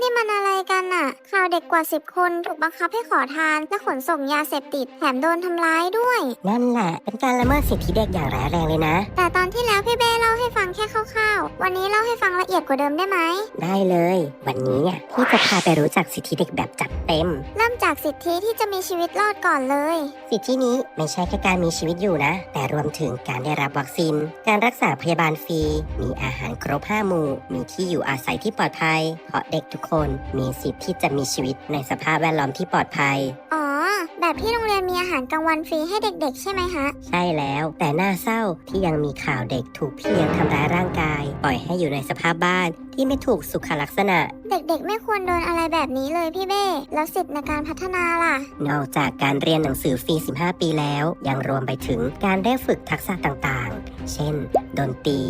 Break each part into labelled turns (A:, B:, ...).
A: นี่มันอะไรกันน่ะข่าวเด็กกว่า 10 คนถูกบังคับให้ขอทานและขนส่งยาเสพติดแถมโดนทำร้ายด้วย
B: นั่นแหละ เป็นการละเมิดสิทธิเด็กอย่างร้ายแรงเลยนะ
A: แต่ตอนที่แล้วพี่เบ้เล่าให้ฟังแค่คร่าวๆ วันนี้เล่าให้ฟังละเอียดกว่าเดิมได้ไหม
B: ได้เลย วันนี้อะพี่จะพาไปรู้จักสิทธิเด็กแบบจัดเต็ม
A: เริ่มจากสิทธิที่จะมีชีวิตรอดก่อนเลย
B: สิทธินี้ไม่ใช่แค่การมีชีวิตอยู่นะ แต่รวมถึงการได้รับวัคซีน การรักษาพยาบาลฟรี มีอาหารครบห้าหมู่ มีที่อยู่อาศัยที่ปลอดภัยเพราะเด็กทุกคนมีสิทธิ์ที่จะมีชีวิตในสภาพแวดล้อมที่ปลอดภัย
A: อ๋อ แบบที่โรงเรียนมีอาหารกลางวันฟรีให้เด็กๆ ใช่ไหมคะ
B: ใช่แล้ว แต่น่าเศร้าที่ยังมีข่าวเด็กถูกพี่เลี้ยงทำร้ายร่างกาย ปล่อยให้อยู่ในสภาพบ้านที่ไม่ถูกสุขลักษณะ
A: เด็กๆ ไม่ควรโดนอะไรแบบนี้เลยพี่เบ้แล้วสิทธิ์ในการพัฒนาล่ะ
B: นอกจากการเรียนหนังสือฟรี 15 ปีแล้ว ยังรวมไปถึงการได้ฝึกทักษะต่างๆ เช่น ดนตรี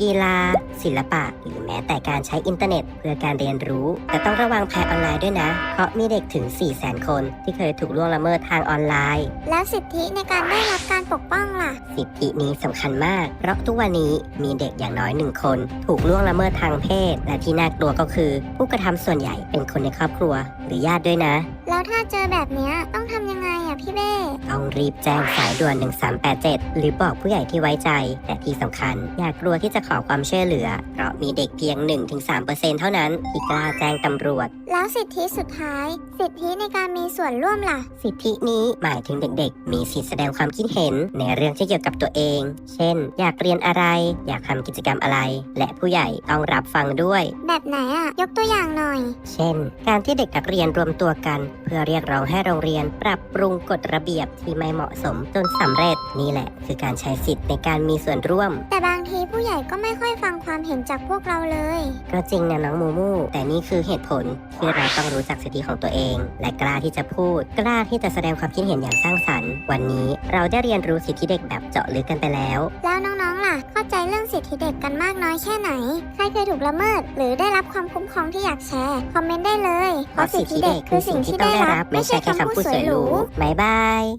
B: กีฬา ศิลปะ หรือแม้แต่การใช้อินเทอร์เน็ต เพื่อการเรียนรู้ แต่ต้องระวังภัยออนไลน์ด้วยนะ เพราะมีเด็กถึง 4 0 0 0 0 0 คน ที่เคยถูกล่วงละเมิดทางออนไลน์
A: แล้วสิทธิในการได้รับการปกป้องล่ะ
B: สิทธินี้สำคัญมาก เพราะทุกวันนี้มีเด็กอย่างน้อยหนึ่งคน ถูกล่วงละเมิดทางเพศ และที่น่ากลัวก็คือ ผู้กระทำส่วนใหญ่เป็นคนในครอบครัว หรือญาติด้วยนะ
A: แล้วถ้าเจอแบบเนี้ยต้องทำยังไง อะพี่เบ้
B: ต้องรีบแจ้งสายด่วน 1387 หรือบอกผู้ใหญ่ที่ไว้ใจ แต่ที่สำคัญ อย่ากลัวที่จะขอความช่วยเหลือ เพราะมีเด็กเพียง 1-3%เท่านั้นที่กล้าแจ้งตำรวจ
A: แล้วสิทธิสุดท้าย สิทธิในการมีส่วนร่วมล่ะ
B: สิทธินี้หมายถึงเด็กๆ มีสิทธิแสดงความคิดเห็นในเรื่องที่เกี่ยวกับตัวเอง เช่น อยากเรียนอะไร อยากทำกิจกรรมอะไร และผู้ใหญ่ต้องรับฟังด้วย
A: แบบไหนอะยกตัวอย่างหน่อย
B: เช่น การที่เด็กนักเรียนรวมตัวกัน เพื่อเรียกร้องให้โรงเรียนปรับปรุงกฎระเบียบที่ไม่เหมาะสมจนสำเร็จนี่แหละ คือการใช้สิทธิ์ในการมีส่วนร่วม
A: แต่บางทีผู้ใหญ่ก็ไม่ค่อยฟังความเห็นจากพวกเราเลย
B: ก็จริงนะน้องมูมูแต่นี่คือเหตุผลที่เราต้องรู้จักสิทธิของตัวเอง และกล้าที่จะพูด กล้าที่จะแสดงความคิดเห็นอย่างสร้างสรรค์ วันนี้เราได้เรียนรู้สิทธิเด็กแบบเจาะลึกกันไปแล้ว
A: แล้วน้องๆล่ะ เข้าใจเรื่องสิทธิเด็กกันมากน้อยแค่ไหน ใครเคยถูกละเมิด หรือได้รับความคุ้มครองที่อยากแชร์ คอมเมนต์ได้เลย
B: เพราะสิทธิเด็กคือสิ่งที่ได้รับ ไม่ใช่แค่คำพูดสวยหรูบ๊ายบาย